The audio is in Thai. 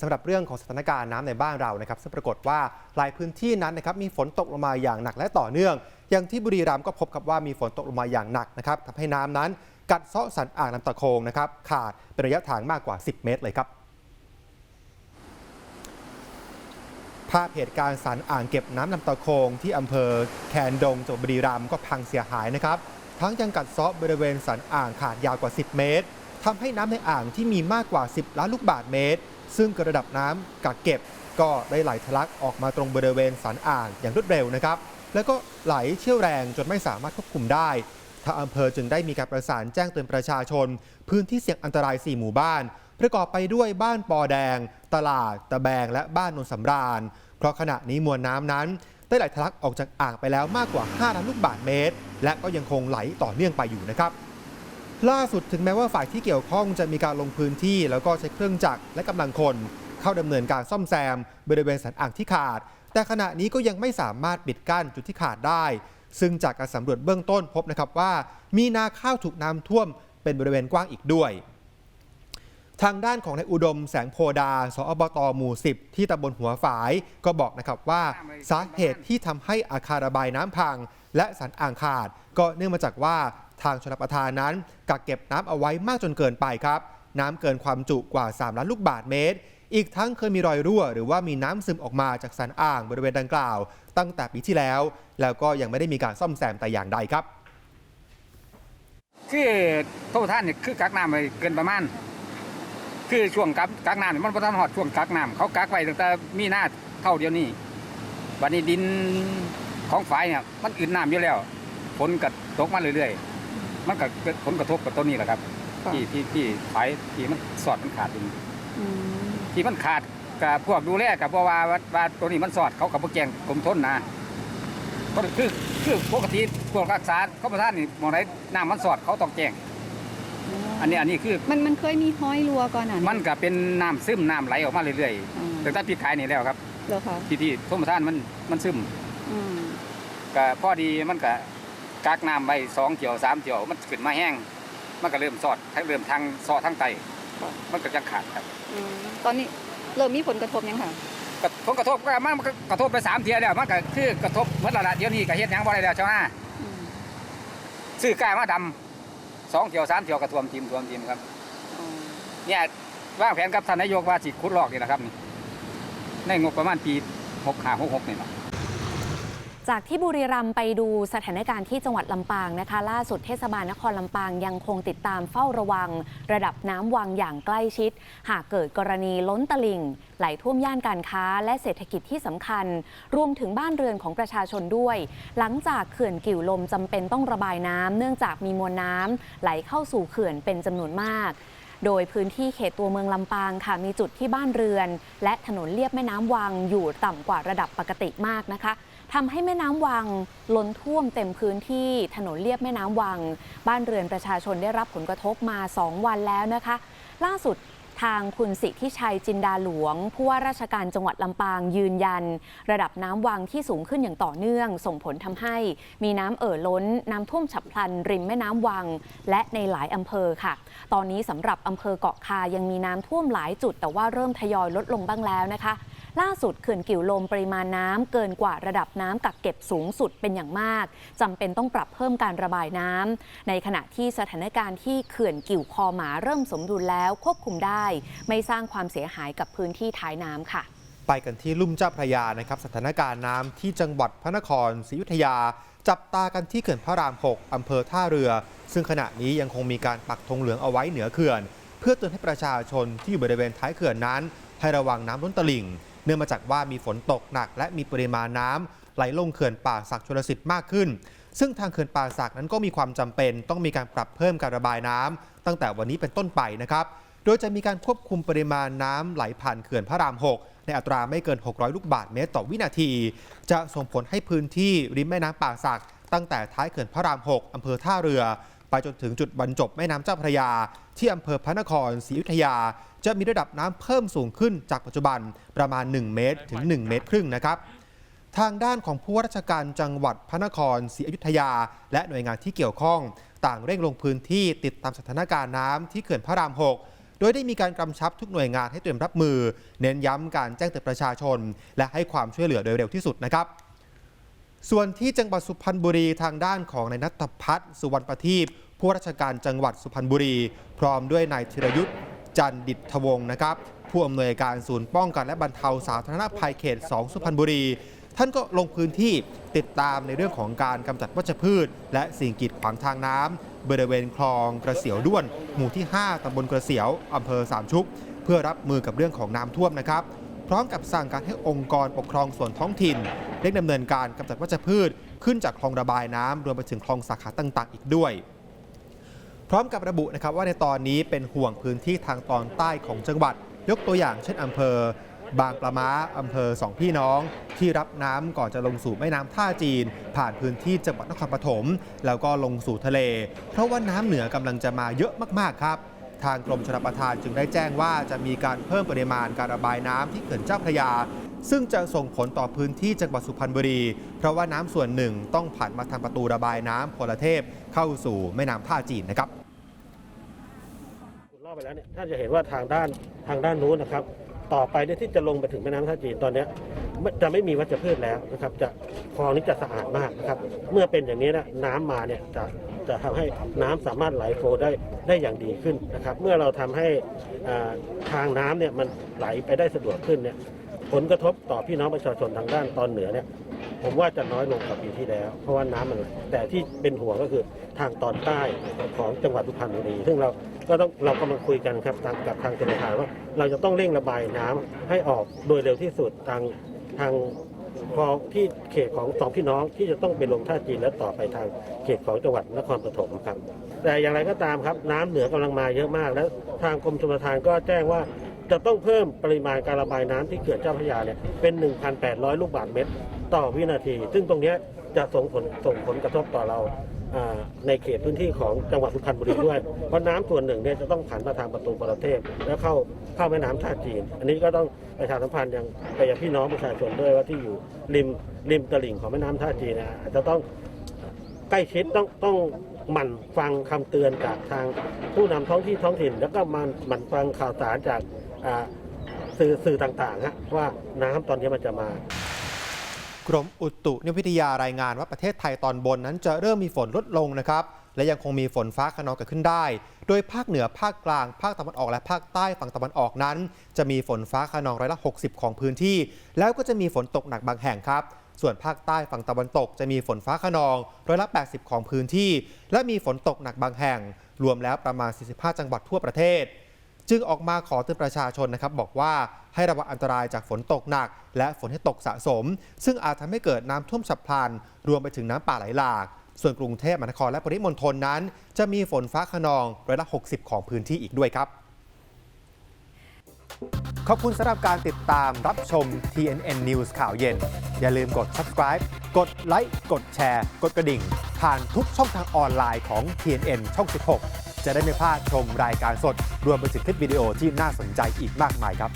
สำหรับเรื่องของสถานการณ์น้ำในบ้านเรานะครับซึ่งปรากฏว่าหลายพื้นที่นั้นนะครับมีฝนตกลงมาอย่างหนักและต่อเนื่อง อย่างที่บุรีรัมย์ก็พบกับว่ามีฝนตกลงมาอย่างหนักนะครับทำให้น้ำนั้น กัดเซาะสันอ่างลำตะโคงนะครับขาดเป็นระยะทางมากกว่า 10 เมตรเลยครับภาพเหตุการณ์สันอ่างเก็บน้ำลำตะโคงที่อำเภอแคนดงจังหวัดบุรีรัมย์ก็พังเสียหายนะครับ ทั้งยังกัดเซาะบริเวณสันอ่างขาดยาวกว่า 10 เมตรทำให้น้ำในอ่างที่มีมากกว่า 10 ล้านลูกบาศก์เมตร ซึ่งกระดับน้ำกักเก็บก็ได้ไหลทะลักออกมาตรงบริเวณสันอ่างอย่างรวดเร็วนะครับ แล้วก็ไหลเชี่ยวแรงจนไม่สามารถควบคุมได้ทางอำเภอจึงได้มีการประสานแจ้งเตือนประชาชน พื้นที่เสี่ยงอันตราย 4 หมู่บ้าน ประกอบไปด้วยบ้านปอแดง ตลาด ตะแบง และบ้านนนสำราญ เพราะขณะนี้มวลน้ำนั้น ได้ไหลทะลักออกจากอ่างไปแล้วมากกว่า 5 ล้านลูกบาศก์เมตร และก็ยังคงไหลต่อเนื่องไปอยู่นะครับ ล่าสุดถึงแม้ว่าฝ่ายที่เกี่ยวข้องจะมีการลงพื้นที่ แล้วก็ใช้เครื่องจักรและกำลังคน เข้าดำเนินการซ่อมแซม บริเวณสันอ่างที่ขาด แต่ขณะนี้ก็ยังไม่สามารถปิดกั้นจุดที่ขาดได้ ซึ่งจากการสำรวจเบื้องต้นพบนะครับว่า มีนาข้าวถูกน้ำท่วม เป็นบริเวณกว้างอีกด้วย ทางด้านของนายอุดมแสงโพดา สอบตหมู่ 10 ที่ตำบลหัวฝาย ก็บอกนะครับว่าสาเหตุที่ทำให้อาคารระบายน้ำพัง และสันอ่างขาด ก็เนื่องมาจากว่า ทางชลประทานนั้น กักเก็บน้ำเอาไว้มากจนเกินไปครับ น้ำเกินความจุกว่า 3 ล้านลูกบาศก์เมตร อีกทั้งเคยมีรอยรั่ว หรือว่ามีน้ำซึมออกมาจากสันอ่างบริเวณดังกล่าว ตั้งแต่ปีที่แล้ว แล้วก็ยังไม่ได้มีการซ่อมแซมแต่อย่างใดครับคือโทษท่านเนี่ยคือกักน้ำไปเกินประมาณคือช่วงกักกักน้ำมันบ่ทันฮอดช่วงกักน้ำเขากักไว้ตั้งแต่มีหน้าเท่าเดียวนี้บัดนี้ดินของฝายเนี่ยมันอื่นน้ำอยู่แล้วฝนก็ตกมาเรื่อยๆ มันก็เกิดผลกระทบกับต้นนี้แหละครับ ค่ะ ที่ที่ที่ฝายที่มันสอดมันขาดอยู่อืมที่มันขาดกับพวกดูแลกับเพราะว่าว่าว่าตัวนี้มันสอดเขากับพวกแกงกรมทนนะก็คือคือปกติพวกรักษาเขาประทานนี่หมองไหนน้ำมันสอดเขาต้องแจ้งอันนี้อันนี้คือมันมันเคยมีห้อยรัวก่อนอะมันก็เป็นน้ำซึมน้ำไหลออกมาเรื่อยอืมๆแต่ถ้าพี่ขายนี่แล้วครับ เหรอคะที่ที่ท่วมประทานมันมันซึม อืม ก็พอดีมันก็ กักน้ำไว้สองเที่ยวสามเที่ยวมันขึ้นมาแห้ง มันก็เริ่มสอดทั้งเริ่มทางสอดทั้งไตมันก็จะขาดครับอืมตอนนี้เริ่มมีผลกระทบยังค่ะก็ผลกระทบก็มันก็กระทบไปสามเที่ยวแล้วมันก็คือกระทบเมื่อละละเดี๋ยวนี้ก็เฮ็ดหยังบ่ได้แล้วเจ้าหน้าอืมซื้อกล้ามาดำสองเที่ยวสามเที่ยวกระท่วมทีมท่วมทีมครับ อ๋อเนี่ยวางแผนกับท่านนายกว่าสิขุดลอกนี่นะครับนี่ในงบประมาณปีหกห้าหกหกนี่เนาะ จากที่บุรีรัมย์ไปดูสถานการณ์ที่จังหวัดลำปางนะคะ ล่าสุดเทศบาลนครลำปางยังคงติดตามเฝ้าระวัง ระดับน้ำวังอย่างใกล้ชิด หากเกิดกรณีล้นตลิ่ง ไหลท่วมย่านการค้า และเศรษฐกิจที่สำคัญ รวมถึงบ้านเรือนของประชาชนด้วย หลังจากเขื่อนกิ่วลมจำเป็นต้องระบายน้ำเนื่องจากมีมวลน้ำไหลเข้าสู่เขื่อนเป็นจำนวนมากโดยพื้นที่เขตตัวเมืองลำปางค่ะ มีจุดที่บ้านเรือน และถนนเลียบแม่น้ำวังอยู่ต่ำกว่าระดับปกติมากนะคะ ทำให้แม่น้ำวังล้นท่วมเต็มพื้นที่ถนนเลียบแม่น้ำวัง บ้านเรือนประชาชนได้รับผลกระทบมา 2 วันแล้วนะคะ ล่าสุดทางคุณสิทธิชัยจินดาหลวง ผู้ว่าราชการจังหวัดลำปางยืนยัน ระดับน้ำวังที่สูงขึ้นอย่างต่อเนื่อง ส่งผลทำให้มีน้ำเอ่อล้น น้ำท่วมฉับพลัน ริมแม่น้ำวัง และในหลายอำเภอค่ะ ตอนนี้สำหรับอำเภอเกาะคายังมีน้ำท่วมหลายจุด แต่ว่าเริ่มทยอยลดลงบ้างแล้วนะคะ ล่าสุดเขื่อนกิ่วลมปริมาณน้ำเกินกว่าระดับน้ำกักเก็บสูงสุดเป็นอย่างมากจำเป็นต้องปรับเพิ่มการระบายน้ำในขณะที่สถานการณ์ที่เขื่อนกิ่วคอหมาเริ่มสมดุลแล้วควบคุมได้ ไม่สร้างความเสียหายกับพื้นที่ท้ายน้ำค่ะ ไปกันที่ลุ่มเจ้าพระยานะครับสถานการณ์น้ำที่จังหวัดพระนครศรีอยุธยา จับตากันที่เขื่อนพระราม 6อำเภอท่าเรือ ซึ่งขณะนี้ยังคงมีการปักธงเหลืองเอาไว้เหนือเขื่อน เพื่อเตือนให้ประชาชนที่อยู่บริเวณท้ายเขื่อนนั้นให้ระวังน้ำล้นตลิ่ง เนื่องมาจากว่ามีฝนตกหนัก และมีปริมาณน้ำไหลลงเขื่อนป่าศักดิ์ชลสิทธิ์มากขึ้น ซึ่งทางเขื่อนป่าศักด์นั้นก็มีความจำเป็น ต้องมีการปรับเพิ่มการระบายน้ำตั้งแต่วันนี้เป็นต้นไปนะครับโดยจะมีการควบคุมปริมาณน้ำไหลผ่านเขื่อนพระราม 6 ในอัตราไม่เกิน 600 ลูกบาศก์เมตรต่อวินาที จะส่งผลให้พื้นที่ริมแม่น้ำป่าสักตั้งแต่ท้ายเขื่อนพระราม 6อำเภอท่าเรือ จนถึงจุดบรรจบแม่น้ำเจ้าพระยา ที่อำเภอพระนครศรีอยุธยา จะมีระดับน้ำเพิ่มสูงขึ้นจากปัจจุบันประมาณ 1 เมตรถึง 1 เมตรครึ่งนะครับทางด้านของผู้ว่าราชการจังหวัดพระนครศรีอยุธยา และหน่วยงานที่เกี่ยวข้อง ต่างเร่งลงพื้นที่ติดตามสถานการณ์น้ำที่เขื่อนพระราม 6 โดยได้มีการกำชับทุกหน่วยงานให้เตรียมรับมือ เน้นย้ำการแจ้งเตือนประชาชน และให้ความช่วยเหลือโดยเร็วที่สุดนะครับ ส่วนที่จังหวัดสุพรรณบุรีทางด้านของนายนัทพัฒน์สุวรรณประทีป ผู้ราชการจังหวัดสุพรรณบุรี พร้อมด้วยนายธีรยุทธ์จันดิตทวงศ์นะครับ ผู้อำนวยการศูนย์ป้องกันและบรรเทาสาธารณภัยเขต 2 สุพรรณบุรี ท่านก็ลงพื้นที่ติดตามในเรื่องของการกำจัดวัชพืช และสิ่งกีดขวางทางน้ำบริเวณคลองกระเสียวด้วน หมู่ที่ 5ตำบลกระเสียวอำเภอสามชุก เพื่อรับมือกับเรื่องของน้ำท่วมนะครับ พร้อมกับสั่งการให้องค์กรปกครองส่วนท้องถิ่นเร่งดำเนินการกำจัดวัชพืช ขึ้นจากคลองระบายน้ำรวมไปถึงคลองสาขาต่าง ๆ อีกด้วย พร้อมกับระบุนะครับว่าในตอนนี้เป็นห่วงพื้นที่ทางตอนใต้ของจังหวัด ยกตัวอย่างเช่นอำเภอ บางปะม้าอำเภอสองพี่น้อง ที่รับน้ำก่อนจะลงสู่แม่น้ำท่าจีน ผ่านพื้นที่จังหวัดนครปฐมแล้วก็ลงสู่ทะเล เพราะว่าน้ำเหนือกำลังจะมาเยอะมากๆครับทางกรมชลประทานจึงได้แจ้งว่าจะมีการเพิ่มปริมาณการระบายน้ำที่เขื่อนเจ้าพระยา ซึ่งจะส่งผลต่อพื้นที่จังหวัดสุพรรณบุรี เพราะว่าน้ำส่วนหนึ่งต้องผ่านมาทางประตูระบายน้ำพลเทพเข้าสู่แม่น้ำท่าจีนนะครับรอบไปแล้วเนี่ยท่านจะเห็นว่าทางด้านทางด้านนู้นนะครับ ต่อไปเนี่ยที่จะลงไปถึงแม่น้ำท่าจีนตอนนี้จะไม่มีวัชพืชแล้วนะครับ จะคลองนี้จะสะอาดมากนะครับ เมื่อเป็นอย่างนี้นะน้ำมาเนี่ยจะจะทำให้น้ำสามารถไหลโฟได้ได้อย่างดีขึ้นนะครับ เมื่อเราทำให้ทางน้ำเนี่ยมันไหลไปได้สะดวกขึ้นเนี่ย ผลกระทบต่อพี่น้องประชาชนทางด้านตอนเหนือเนี่ยผมว่าจะน้อยลงกว่าปีที่แล้ว เพราะว่าน้ำมันแต่ที่เป็นห่วงก็คือทางตอนใต้ของจังหวัดสุพรรณบุรี ซึ่งเราก็ต้องเรากำลังคุยกันครับทางกับทางธนาคารว่าเราจะต้องเร่งระบายน้ำให้ออกโดยเร็วที่สุดทางทางคลอที่เขตของสองพี่น้องที่จะต้องไปลงท่าจีนแล้วต่อไปทางเขตของจังหวัดนครปฐมครับ แต่อย่างไรก็ตามครับน้ำเหนือกำลังมาเยอะมาก แล้วทางกรมชลประทานก็แจ้งว่า จะต้องเพิ่มปริมาณการระบายน้ำที่เขื่อนเจ้าพระยาเนี่ยเป็น 1,800 ลูกบาศก์เมตร ต่อวินาที ซึ่งตรงนี้จะส่งผลส่งผลกระทบต่อเราในเขตพื้นที่ของจังหวัดสุพรรณบุรีด้วย เพราะน้ำส่วนหนึ่งเนี่ยจะต้องผ่านมาทางประตูประเทศ แล้วเข้าเข้าแม่น้ำท่าจีน อันนี้ก็ต้องประชาสัมพันธ์ยังไปยังพี่น้องประชาชนด้วยว่าที่อยู่ริมริมตลิ่งของแม่น้ำท่าจีนนะอาจจะต้องใกล้ชิดต้องต้องหมั่นฟังคำเตือนจากทางผู้นำท้องที่ท้องถิ่น แล้วก็มันหมั่นฟังข่าวสารจาก สื่อสื่อต่างๆฮะว่าน้ำตอนนี้มันจะมากรมอุตุนิยมวิทยารายงานว่าประเทศไทยตอนบนนั้นจะเริ่มมีฝนลดลงนะครับ และยังคงมีฝนฟ้าขนองเกิดขึ้นได้ โดยภาคเหนือภาคกลาง ภาคตะวันออกและภาคใต้ฝั่งตะวันออกนั้น จะมีฝนฟ้าขนองร้อยละ 60 ของพื้นที่ แล้วก็จะมีฝนตกหนักบางแห่งครับ ส่วนภาคใต้ฝั่งตะวันตก จะมีฝนฟ้าขนองร้อยละ 80 ของพื้นที่ และมีฝนตกหนักบางแห่ง รวมแล้วประมาณ 45 จังหวัดทั่วประเทศ จึงออกมาขอเตือนประชาชนนะครับบอกว่าให้ระวังอันตรายจากฝนตกหนัก และฝนที่ตกสะสม ซึ่งอาจทำให้เกิดน้ำท่วมฉับพลัน รวมไปถึงน้ำป่าไหลหลาก ส่วนกรุงเทพมหานครและปริมณฑลนั้น จะมีฝนฟ้าขนองร้อยละ60 ของพื้นที่อีกด้วยครับ ขอบคุณสำหรับการติดตามรับชม TNN News ข่าวเย็น อย่าลืมกด subscribe กดไลค์กดแชร์ กดกระดิ่ง ผ่านทุกช่องทางออนไลน์ของ TNN ช่อง 16 จะได้ไม่พลาดชมรายการสด รวมไปถึงคลิปวิดีโอที่น่าสนใจอีกมากมายครับ